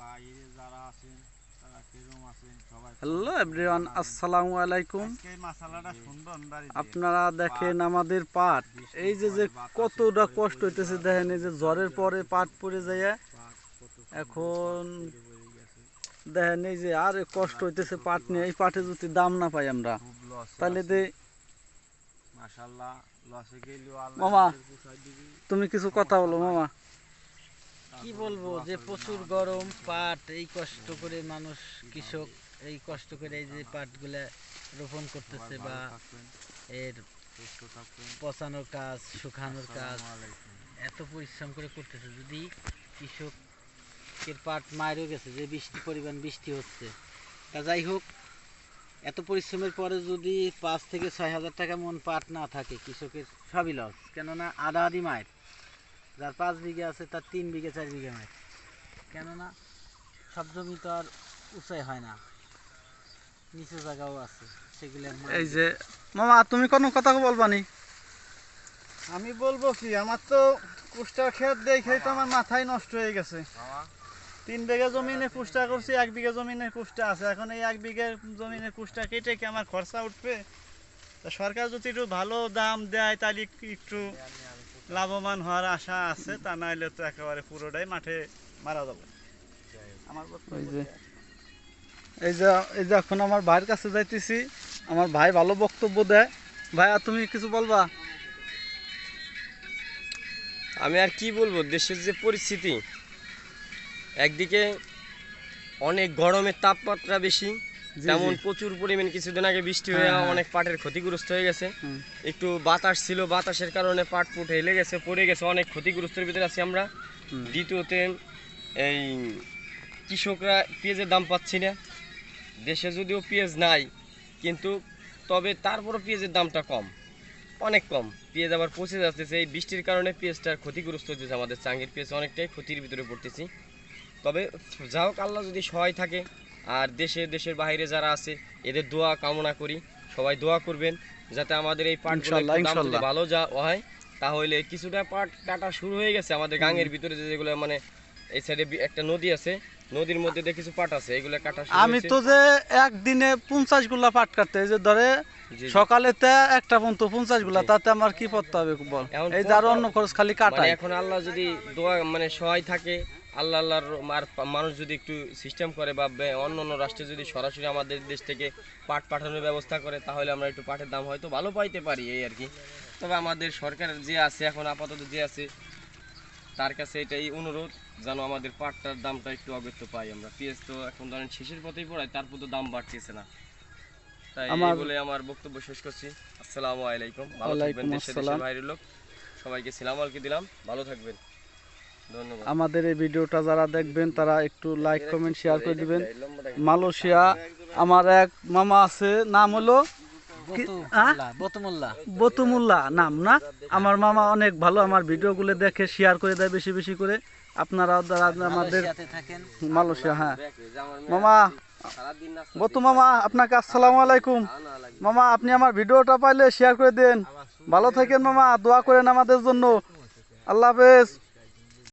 বাইরে যারা আছেন হ্যালো এভরিওয়ান আসসালামু আলাইকুম। আপনারা দেখেন আমাদের পাট। এই যে যে কতটা কষ্ট হইতেছে দেখেন এই যে জ্বরের পরে পাট পড়ে যায়। এখন দেখেন এই যে আর কষ্ট হইতেছে পাট নিয়ে। এই পাটে যদি দাম না পাই আমরা তাহলে দে আল্লাহ মামা। তুমি কিছু কথা বলো মামা। কি বলব যে প্রচুর গরম, পাট, এই কষ্ট করে মানুষ কৃষক, এই কষ্ট করে এই যে পাটগুলা রোপণ করতেছে বা এর পচানোর কাজ, শুকানোর কাজ, এত পরিশ্রম করে করতেছে। যদি কৃষকের পাট মায়েরও গেছে, যে বৃষ্টি পরিমাণ বৃষ্টি হচ্ছে। তা যাই হোক, এত পরিশ্রমের পরে যদি পাঁচ থেকে ছয় হাজার টাকা মন পাট না থাকে, কৃষকের সবই লস কেননা আধা আধি মায়ের যার পাঁচ বিঘে আছে তার তিন বিঘে চার বিঘে মায়ের কেননা সব জমি তো আর উঁচাই হয় না। নিচু জায়গাও আছে সেগুলো এই যে মামা তুমি কোনো কথা বলবানি আমি বলব কি আমার তো কুষ্টার ক্ষেত দেখেই তো আমার মাথায় নষ্ট হয়ে গেছে। তিন বিঘা জমিনে কুষ্টা করছি এক বিঘা জমিনে কুষ্টা আছে। এখন এই এক বিঘা জমিনে কুষ্টা কেটে কি আমার খরচা উঠবে? সরকার যদি একটু ভালো দাম দেয় তাহলে একটু লাভবান হওয়ার আশা আছে তা নাহলে তো একেবারে পুরোটাই মাঠে মারা যাবে। আমার এই যে এই যে এই যে এখন আমার ভাইয়ের কাছে যাইতেছি আমার ভাই ভালো বক্তব্য দেয়। ভাইয়া তুমি কিছু বলবা? আমি আর কি বলব দেশের যে পরিস্থিতি একদিকে অনেক গরমের তাপমাত্রা বেশি তেমন প্রচুর পরিমাণ কিছুদিন আগে বৃষ্টি হয়ে হ্যাঁ, হ্যাঁ। অনেক পাটের ক্ষতিগ্রস্ত হয়ে গেছে। একটু বাতাস ছিল বাতাসের কারণে পাট ফুট হেলে গেছে পড়ে গেছে অনেক ক্ষতিগ্রস্তের ভিতরে আছি আমরা। দ্বিতীয়তে এই কৃষকরা পেঁয়াজের দাম পাচ্ছি না। দেশে যদিও পেঁয়াজ নাই কিন্তু তবে তারপরও পেঁয়াজের দামটা কম অনেক কম। পেঁয়াজ আবার পচে যাচ্ছে এই বৃষ্টির কারণে পেঁয়াজটার ক্ষতিগ্রস্ত হচ্ছে আমাদের চাঙ্গের পেঁয়াজ অনেকটাই ক্ষতির ভিতরে পড়তেছি। তবে যা হোক আল্লাহ যদি সহায় থাকে আর দেশে দেশের বাইরে যারা আছে এদের দোয়া কামনা করি। সবাই দোয়া করবেন যাতে আমাদের এই পাট ইনশাল্লাহ, ইনশাল্লাহ। ভালো যা হয় তাহলে কিছুটা পাট কাটা শুরু হয়ে গেছে আমাদের গাঙের ভিতরে যেগুলো মানে এই সাইডে একটা নদী আছে নদীর মধ্যে দিয়ে কিছু পাট আছে এগুলো কাটা আমি তো যে একদিনে পঞ্চাশগুলা পাট কাটতে যে ধরে সকালে। একটা পর্যন্ত পঞ্চাশগুলা তাতে আমার কি করতে হবে বল? এই যে আরও অন্য খরচ খালি কাটা এখন আল্লাহ যদি দোয়া মানে সহায় থাকে আল্লাহ আল্লাহর আর মানুষ যদি একটু সিস্টেম করে বা অন্য অন্য রাষ্ট্রে যদি সরাসরি আমাদের দেশ থেকে পাট পাঠানোর ব্যবস্থা করে তাহলে আমরা একটু পাটের দাম হয়তো ভালো পাইতে পারি এই আর কি। তবে আমাদের সরকার যে আছে এখন আপাতত যে আছে তার কাছে এটাই অনুরোধ যেন আমাদের পাটটার দামটা একটু অগত্য পাই আমরা। পেঁয়াজ তো এখন ধরেন শেষের পথেই পড়ায় তারপর তো দাম বাড়তেছে না। তাই এই বলে আমার বক্তব্য শেষ করছি। আসসালামু আলাইকুম। ভালো থাকবেন দেশে দেশের বাইরের লোক। সবাইকে সালাম আলকি দিলাম। ভালো থাকবেন। আমাদের এই ভিডিওটা যারা দেখবেন তারা একটু লাইক কমেন্ট শেয়ার করে দিবেন। মালয়েশিয়া আমার এক মামা আছে নাম হলো বতু আহ? মোল্লা, বতু মোল্লা বতুমুল্লাহ নাম না? আমার মামা অনেক ভালো আমার ভিডিওগুলো দেখে শেয়ার করে দেয় বেশি বেশি করে। আপনারা যারা আমাদের মালয়েশিয়া হ্যাঁ। মামা বতু মামা আপনাকে আসসালামু আলাইকুম। মামা আপনি আমার ভিডিওটা পাইলে শেয়ার করে দেন। ভালো থাকেন মামা দোয়া করেন আমাদের জন্য। আল্লাহ হাফেজ।